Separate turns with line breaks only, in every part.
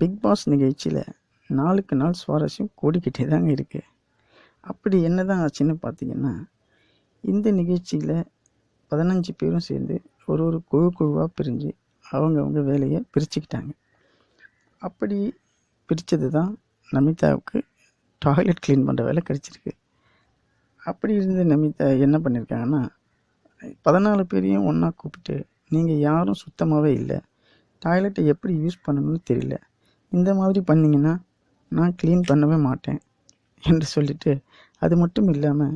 Big pass நிகழ்ச்சியில் நாளுக்கு நாள் சுவாரஸ்யம் கூடிக்கிட்டே தாங்க இருக்குது அப்படி என்ன தான் ஆச்சுன்னு பார்த்தீங்கன்னா இந்த நிகழ்ச்சியில் பதினஞ்சு பேரும் சேர்ந்து ஒரு ஒரு குழு குழுவாக பிரிஞ்சு அவங்கவுங்க வேலையை பிரிச்சுக்கிட்டாங்க. அப்படி பிரித்தது தான் நமிதாவுக்கு டாய்லெட் க்ளீன் பண்ணுற வேலை கிடச்சிருக்கு. அப்படி இருந்த நமிதா என்ன பண்ணியிருக்காங்கன்னா பதினாலு பேரையும் ஒன்றா கூப்பிட்டு நீங்கள் யாரும் சுத்தமாகவே இல்லை. டாய்லெட்டை எப்படி யூஸ் பண்ணணும்னு தெரியல. இந்த மாதிரி பண்ணிங்கன்னா நான் க்ளீன் பண்ணவே மாட்டேன் என்று சொல்லிட்டு அது மட்டும் இல்லாமல்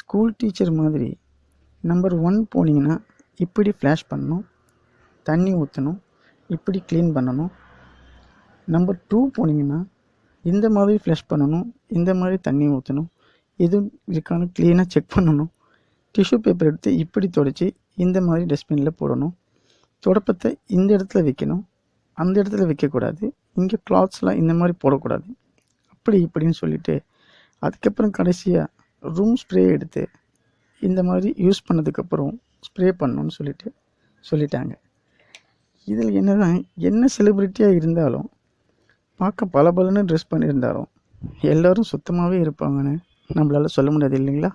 ஸ்கூல் டீச்சர் மாதிரி நம்பர் ஒன் போனீங்கன்னா இப்படி ஃப்ளாஷ் பண்ணணும் தண்ணி ஊற்றணும் இப்படி க்ளீன் பண்ணணும். நம்பர் டூ போனீங்கன்னா இந்த மாதிரி ஃப்ளஷ் பண்ணணும் இந்த மாதிரி தண்ணி ஊற்றணும் எதுவும் இருக்கான்னு க்ளீனாக செக் பண்ணணும். டிஷ்யூ பேப்பர் எடுத்து இப்படி தொடச்சி இந்த மாதிரி டஸ்ட்பினில் போடணும். தொடப்பத்தை இந்த இடத்துல வைக்கணும் அந்த இடத்துல வைக்கக்கூடாது. இங்கே கிளாத்ஸ்லாம் இந்த மாதிரி போடக்கூடாது. அப்படி இப்படின்னு சொல்லிட்டு அதுக்கப்புறம் கடைசியாக ரூம் ஸ்ப்ரே எடுத்து இந்த மாதிரி யூஸ் பண்ணதுக்கப்புறம் ஸ்ப்ரே பண்ணணும்னு சொல்லிட்டு சொல்லிட்டாங்க. இதில் என்னதான் என்ன செலிப்ரிட்டியாக இருந்தாலும் பார்க்க பல பலன்னு ட்ரெஸ் பண்ணியிருந்தாலும் எல்லோரும் சுத்தமாகவே இருப்பாங்கன்னு நம்மளால் சொல்ல முடியாது இல்லைங்களா?